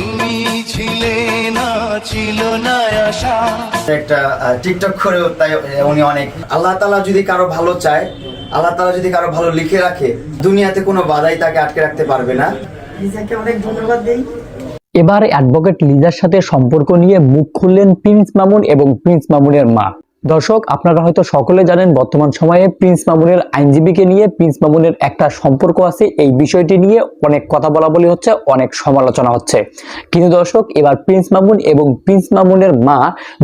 তুমি ছিলে না ছিল না আশা। একটা টিকটক করেও তাই উনি অনেক। আল্লাহ তালা যদি কারও ভালো চায় আল্লাহ তালা যদি কারও ভালো লিখে রাখে দুনিয়াতে কোনো বাধাই তাকে আটকে রাখতে পারবে না। লিজাকে অনেক ধন্যবাদ দেই। এবার অ্যাডভোকেট লিজার সাথে সম্পর্ক নিয়ে মুখ খুললেন প্রিন্স মামুন এবং প্রিন্স মামুনের মা। দর্শক, আপনারা হয়তো সকলে জানেন, বর্তমান সময়ে প্রিন্স মামুনের আইনজীবীকে নিয়ে প্রিন্স মামুনের একটা সম্পর্ক আছে। এই বিষয়টি নিয়ে অনেক কথা বলা বলি হচ্ছে, অনেক সমালোচনা হচ্ছে। কিন্তু দর্শক, এবার প্রিন্স মামুন এবং প্রিন্স মামুনের মা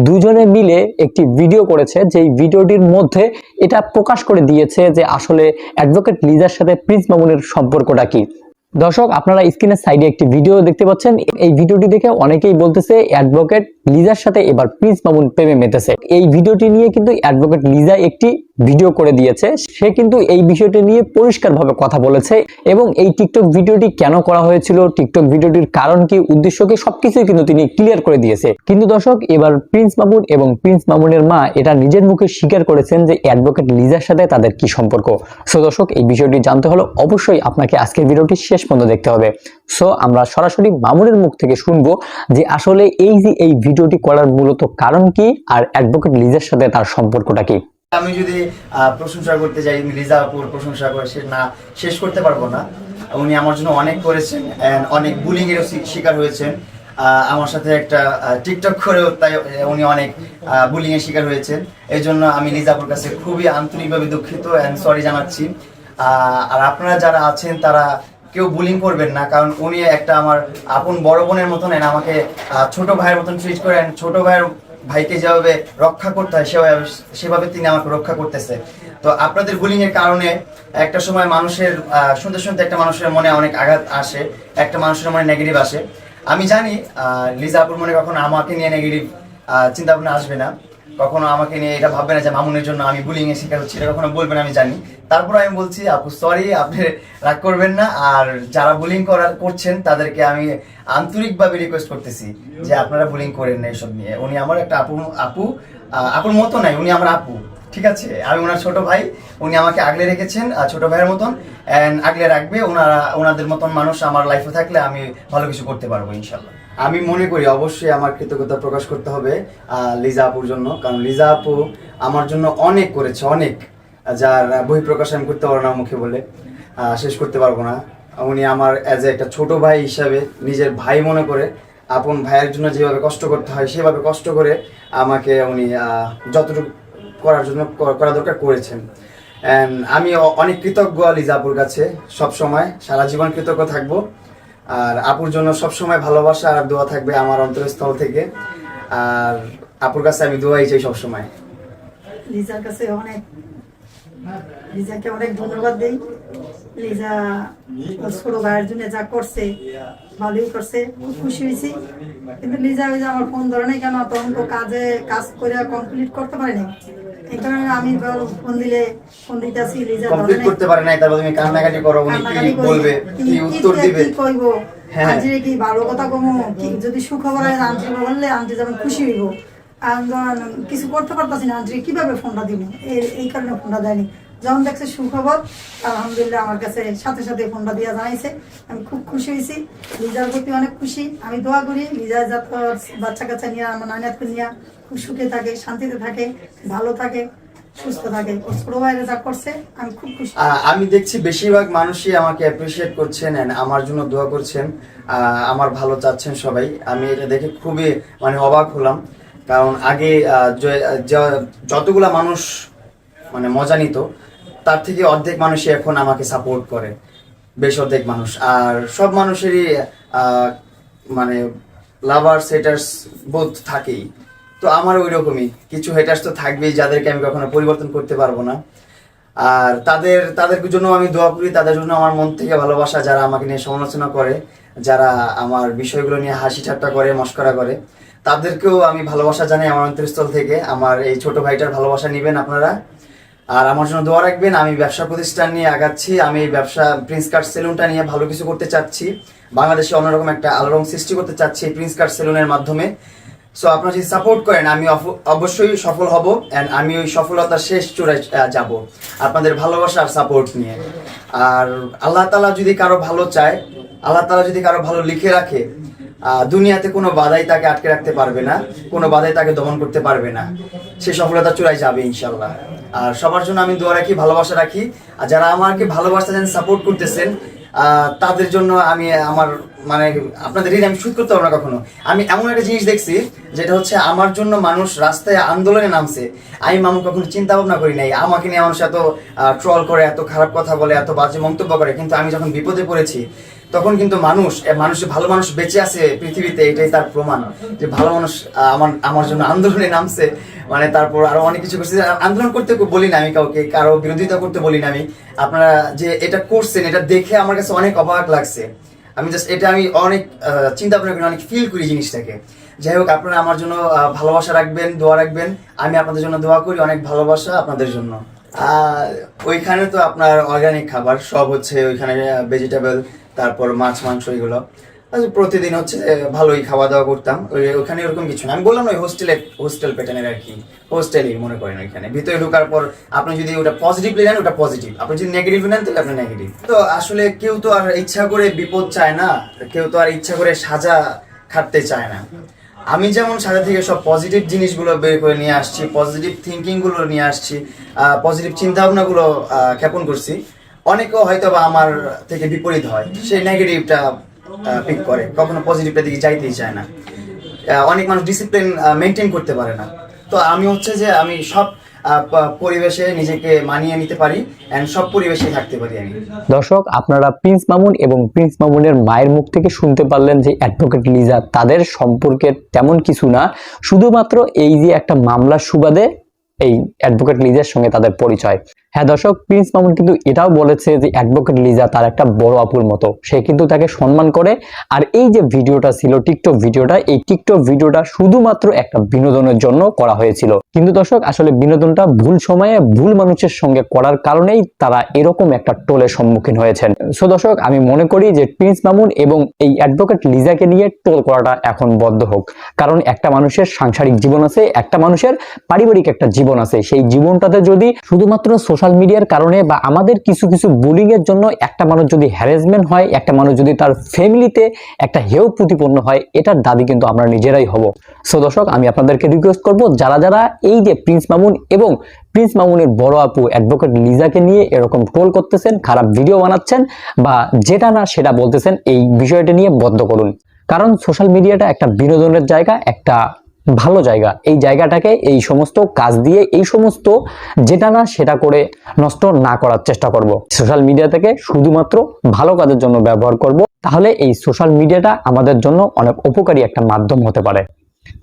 দুজনে মিলে একটি ভিডিও করেছে, যেই ভিডিওটির মধ্যে এটা প্রকাশ করে দিয়েছে যে আসলে অ্যাডভোকেট লিজার সাথে প্রিন্স মামুনের সম্পর্কটা কি। দর্শক, আপনারা স্ক্রিনের সাইডে একটি ভিডিও দেখতে পাচ্ছেন। এই ভিডিওটি দেখে অনেকেই বলতেছে অ্যাডভোকেট লিজার সাথে এবার প্রিন্স মামুন প্রেমে মেতেছে। এই ভিডিওটি নিয়ে কিন্তু অ্যাডভোকেট লিজা একটি ভিডিও করে দিয়েছে। সে কিন্তু এই বিষয়টি নিয়ে পরিষ্কারভাবে কথা বলেছে এবং এই টিকটক ভিডিওটি কেন করা হয়েছিল টিকটক ভিডিওটির কারণ কি উদ্দেশ্য কি সবকিছুই কিন্তু তিনি ক্লিয়ার করে দিয়েছে। কিন্তু দর্শক, এবার প্রিন্স মামুন এবং প্রিন্স মামুনের মা এটা নিজের মুখে স্বীকার করেছেন যে অ্যাডভোকেট লিজার সাথে তাদের কি সম্পর্ক। সো দর্শক, এই বিষয়টি জানতে হলে অবশ্যই আপনাকে আজকের ভিডিওটি শেষ পর্যন্ত দেখতে হবে। সো আমরা সরাসরি মামুনের মুখ থেকে শুনব যে আসলে এই যে এই ভিডিওটি করার মূলত কারণ কি আর অ্যাডভোকেট লিজার সাথে তার সম্পর্কটা কি? আমি যদি প্রশংসা করতে যাই, লিজা আপুর প্রশংসা করে সে না শেষ করতে পারব না। উনি আমার জন্য অনেক করেছেন অনেক বুলিং এরও শিকার হয়েছেন। আমার সাথে একটা টিকটক করেও তাই উনি অনেক বুলিং এর শিকার হয়েছেন। এই জন্য আমি লিজাপুর কাছে খুবই আন্তরিকভাবে দুঃখিত অ্যান্ড সরি জানাচ্ছি। আর আপনারা যারা আছেন, তারা কেউ বুলিং করবেন না, কারণ উনি একটা আমার আপন বড় বোনের মতন আমাকে ছোট ভাইয়ের মতন ট্রিট করেন। ছোট ভাইয়ের ভাইকে যেভাবে রক্ষা করতে হয়, সেভাবে সেভাবে তিনি আমাকে রক্ষা করতেছে। তো আপনাদের বুলিং এর কারণে একটা সময় মানুষের শুনতে শুনতে একটা মানুষের মনে অনেক আঘাত আসে, একটা মানুষের মনে নেগেটিভ আসে। আমি জানি লিজা আপুর মনে কখনো আমাকে নিয়ে নেগেটিভ চিন্তা ভাবনা আসবে না। কখনো আমাকে নিয়ে এটা ভাববে না যে মামুনের জন্য আমি বুলিং এর শিকার হচ্ছি, এটা কখনো বলবেন আমি জানি। তারপর আমি বলছি, আপু সরি আপনি রাগ করবেন না। আর যারা বুলিং করা, করছেন, তাদেরকে আমি আন্তরিকভাবে রিকোয়েস্ট করতেছি যে আপনারা বুলিং করেন না এসব নিয়ে। উনি আমার একটা আপু আপু আপুর মতো নাই, উনি আমার আপু, ঠিক আছে? আমি ওনার ছোট ভাই, উনি আমাকে আগলে রেখেছেন ছোট ভাইয়ের মতন অ্যান্ড আগলে রাখবে। ওনারা ওনাদের মতন মানুষ আমার লাইফে থাকলে আমি ভালো কিছু করতে পারব ইনশাল্লাহ আমি মনে করি অবশ্যই আমার কৃতজ্ঞতা প্রকাশ করতে হবে লিজা আপুর জন্য। কারণ লিজা আপু আমার জন্য অনেক করেছে, অনেক। যার বই প্রকাশ আমি করতে পারব না মুখে বলে শেষ করতে পারব না। উনি আমার অ্যাজ এ একটা ছোট ভাই হিসাবে নিজের ভাই মনে করে, আপন ভাইয়ের জন্য যেভাবে কষ্ট করতে হয় সেভাবে কষ্ট করে আমাকে উনি যতটুকু করার জন্য করা দরকার করেছেন। আমি অনেক কৃতজ্ঞ লিজা আপুর কাছে সবসময়। সারা জীবন কৃতজ্ঞ থাকব। আর আপুর জন্য সব সময় ভালোবাসা আর দোয়া থাকবে আমার অন্তরস্থল থেকে। আর আপুর কাছে আমি দোয়াই চাই সব সময় লিজার কাছে অনেক, লিজাকে অনেক ধন্যবাদ দেই। লিজা ছোট ভাইয়ের জন্য যা করছে, ভালোই করছে, খুব খুশি হয়েছি। কিন্তু লিজা ওই যে আমার ফোন ধরে নাই কেন তখন তো কাজে, কাজ করে কমপ্লিট করতে পারিনি। এই কারণে আমি ফোন দিলে ফোন দিতেছি লিজা কমপ্লিট করতে পারে নাই তারপর তুমি কান্নাকাটি করো উনি কি কান্নাকাটি বলবে কি- কি কি- উত্তর দিবে? কি কইবো হ্যাঁ। কি ভালো কথা কমো? কি যদি সুখবর হয় আন্টি বললে আন্টি যেমন খুশি হইব। আর কিছু করতে পারতাছি না আন্টি কীভাবে ফোনটা দিব? এই কারণে ফোনটা দেয়নি। যখন দেখছে সুখবর, আলহামদুলিল্লাহ আমার কাছে সাথে সাথে ফোনটা দিয়া জানাইছে। আমি খুব খুশি হয়েছি লিজার প্রতি অনেক খুশি। আমি দোয়া করি, লিজা যাতে বাচ্চা কাচ্চা নিয়ে, আমার নানিয়াতকে নিয়ে খুব সুখে থাকে, শান্তিতে থাকে, ভালো থাকে, সুস্থ থাকে। খুব খুশি। আমি দেখছি বেশিরভাগ মানুষই আমাকে করছেন and আমার জন্য দোয়া করছেন। আমার ভালো সবাই। আমি এটা দেখে খুবই মানে অবাক হলাম। কারণ আগে যতগুলা মানুষ মানে মজা নিত। তার থেকে অর্ধেক মানুষই এখন আমাকে সাপোর্ট করে। বেশ অর্ধেক মানুষ। আর সব মানুষেরই মানে লাভার্স হেটার্স বোধ থাকেই। তো আমার ওই রকমই কিছু হেটার্স তো থাকবেই যাদেরকে আমি কখনো পরিবর্তন করতে পারব না। আর তাদের তাদের জন্য আমি দোয়া করি। তাদের জন্য আমার মন থেকে ভালোবাসা যারা আমাকে নিয়ে সমালোচনা করে, যারা আমার বিষয়গুলো নিয়ে হাসি ঠাট্টা করে, মস্করা করে। তাদেরকেও আমি ভালোবাসা জানাই আমার অন্তরস্থল থেকে। আমার এই ছোট ভাইটার ভালোবাসা নেবেন আপনারা। আর আমার জন্য দোয়া রাখবেন, আমি ব্যবসা প্রতিষ্ঠান নিয়ে আগাচ্ছি, আমি এই ব্যবসা প্রিন্স কার্ড সেলুনটা নিয়ে ভালো কিছু করতে চাচ্ছি। বাংলাদেশে অন্যরকম একটা আলোড়ন সৃষ্টি করতে চাচ্ছি প্রিন্স কার্ড সেলুনের মাধ্যমে। সো আপনারা যদি সাপোর্ট করেন, আমি অবশ্যই সফল হব অ্যান্ড আমি ওই সফলতার শেষ চূড়ায় যাব। আপনাদের ভালোবাসা আর সাপোর্ট নিয়ে। আর আল্লাহ তালা যদি কারও ভালো চায়, আল্লাহ তালা যদি কারও ভালো লিখে রাখে দুনিয়াতে কোনো বাধাই তাকে আটকে রাখতে পারবে না, কোনো বাধাই তাকে দমন করতে পারবে না। সে সফলতা চূড়ায় যাবে ইনশাল্লাহ আর সবার জন্য আমি দোয়া রাখি, ভালোবাসা রাখি। আর যারা আমাকে ভালোবাসতেছেন সাপোর্ট করতেছেন তাদের জন্য আমি আমার মানে আপনাদের ঋণ আমি সুদ করতে পারব না কখনো। আমি এমন একটা জিনিস দেখছি, যেটা হচ্ছে আমার জন্য মানুষ রাস্তায় আন্দোলনে নামছে। আমি মামু কখনো চিন্তা ভাবনা করি নাই। আমাকে নিয়ে মানুষ এত ট্রল করে, এত খারাপ কথা বলে, এত বাজে মন্তব্য করে। কিন্তু আমি যখন বিপদে পড়েছি তখন কিন্তু মানুষ মানুষ, ভালো মানুষ বেঁচে আছে পৃথিবীতে, এটাই তার প্রমাণ। যে ভালো মানুষ আমার আমার জন্য আন্দোলনে নামছে মানে তারপর আরও অনেক কিছু করছে। আন্দোলন করতে বলি না আমি কাউকে, কারও বিরোধিতা করতে বলি না আমি। আপনারা যে এটা করছেন, এটা দেখে আমার কাছে অনেক অবাক লাগছে। আমি জাস্ট এটা আমি অনেক চিন্তা ভাবনা করি, অনেক ফিল করি জিনিসটাকে। যাই হোক, আপনারা আমার জন্য ভালোবাসা রাখবেন, দোয়া রাখবেন। আমি আপনাদের জন্য দোয়া করি, অনেক ভালোবাসা আপনাদের জন্য। ওইখানে তো আপনার অর্গানিক খাবার, সব হচ্ছে ওইখানে ভেজিটেবল তারপর মাছ, মাংস এগুলো। প্রতিদিন হচ্ছে ভালোই খাওয়া দাওয়া করতাম ওখানে ওরকম কিছু না। আমি বললাম ওই হোস্টেলে হোস্টেল প্যাটার্নের আর কি। হোস্টেলই মনে করেন ওইখানে। ভিতরে ঢোকার পর আপনি যদি ওটা পজিটিভলি নেন, ওটা পজিটিভ আপনি যদি নেগেটিভ নেন, তাহলে আপনি নেগেটিভ তো আসলে কেউ তো আর ইচ্ছা করে বিপদ চায় না। কেউ তো আর ইচ্ছা করে সাজা খাটতে চায় না। আমি যেমন সাজা থেকে সব পজিটিভ জিনিসগুলো বের করে নিয়ে আসছি পজিটিভ থিঙ্কিংগুলো নিয়ে আসছি পজিটিভ চিন্তা ভাবনাগুলো খ্যাপন করছি। অনেকেও হয়তো বা আমার থেকে বিপরীত হয়। সেই নেগেটিভটা পিক করে। কখনো পজিটিভটা দিকে যাইতেই চায় না। অনেক মানুষ ডিসিপ্লিন মেনটেন করতে পারে না। তো আমি হচ্ছে যে, আমি সব পরিবেশে নিজেকে মানিয়ে নিতে পারি অ্যান্ড সব পরিবেশে থাকতে পারি আমি। দর্শক, আপনারা প্রিন্স মামুন এবং প্রিন্স মামুনের মায়ের মুখ থেকে শুনতে পারলেন যে অ্যাডভোকেট লিজা তাদের সম্পর্কে তেমন কিছু না। শুধুমাত্র এই যে একটা মামলার সুবাদে এই অ্যাডভোকেট লিজার সঙ্গে তাদের পরিচয়। হ্যাঁ দর্শক, প্রিন্স মামুন কিন্তু এটাও বলেছে যে অ্যাডভোকেট লিজা তার একটা বড় আপুর মতো। সে কিন্তু তাকে সম্মান করে। আর এই যে ভিডিওটা ছিল, টিকটক ভিডিওটা, এই টিকটক ভিডিওটা শুধুমাত্র একটা বিনোদনের জন্য করা হয়েছিল। কিন্তু দর্শক, আসলে বিনোদনটা ভুল সময়ে ভুল মানুষের সঙ্গে করার কারণেই তারা এরকম একটা টোলের সম্মুখীন হয়েছেন। সো দর্শক, আমি মনে করি যে প্রিন্স মামুন এবং এই অ্যাডভোকেট লিজাকে নিয়ে টোল করাটা এখন বদ্ধ হোক। কারণ একটা মানুষের সাংসারিক জীবন আছে, একটা মানুষের পারিবারিক একটা জীবন আছে। সেই জীবনটাতে যদি শুধুমাত্র সোশ্যাল মিডিয়ার কারণে বা আমাদের কিছু কিছু বুলিং এর জন্য একটা মানুষ যদি হ্যারাসমেন্ট হয়, একটা মানুষ যদি তার ফ্যামিলিতে একটা হেয় প্রতিপন্ন হয়, এটার দাবি কিন্তু আমরা নিজেরাই হব। সো দর্শক, আমি আপনাদেরকে রিকোয়েস্ট করব, যারা যারা এই যে প্রিন্স মামুন এবং প্রিন্স মামুনের বড় আপু অ্যাডভোকেট লিজাকে নিয়ে এরকম ট্রোল করতেছেন, খারাপ ভিডিও বানাচ্ছেন বা যেটা না সেটা বলতেছেন, এই বিষয়টা নিয়ে বদ্ধ করুন। কারণ সোশ্যাল মিডিয়াটা একটা বিনোদনের জায়গা, একটা ভালো জায়গা। এই জায়গাটাকে, এই সমস্ত কাজ দিয়ে, এই সমস্ত যেটা না সেটা করে নষ্ট না করার চেষ্টা করব। সোশ্যাল মিডিয়া থেকে শুধুমাত্র ভালো কাজের জন্য ব্যবহার করব। তাহলে এই সোশ্যাল মিডিয়াটা আমাদের জন্য অনেক উপকারী একটা মাধ্যম হতে পারে।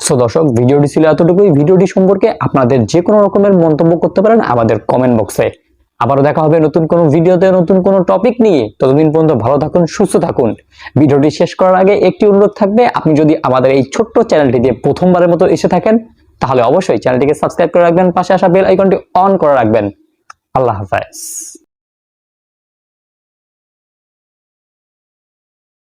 সো দর্শক, ভিডিওটি ছিল এতটুকুই। ভিডিওটি সম্পর্কে আপনাদের যে কোনো রকমের মন্তব্য করতে পারেন আমাদের কমেন্ট বক্সে আবারও দেখা হবে নতুন কোনো ভিডিওতে, নতুন কোনো টপিক নিয়ে। ততদিন পর্যন্ত ভালো থাকুন, সুস্থ থাকুন। ভিডিওটি শেষ করার আগে একটি অনুরোধ থাকবে, আপনি যদি আমাদের এই ছোট্ট চ্যানেলটি দিয়ে প্রথমবারের মতো এসে থাকেন, তাহলে অবশ্যই চ্যানেলটিকে সাবস্ক্রাইব করে রাখবেন, পাশে আসা বেল আইকনটি অন করে রাখবেন। আল্লাহ হাফেজ।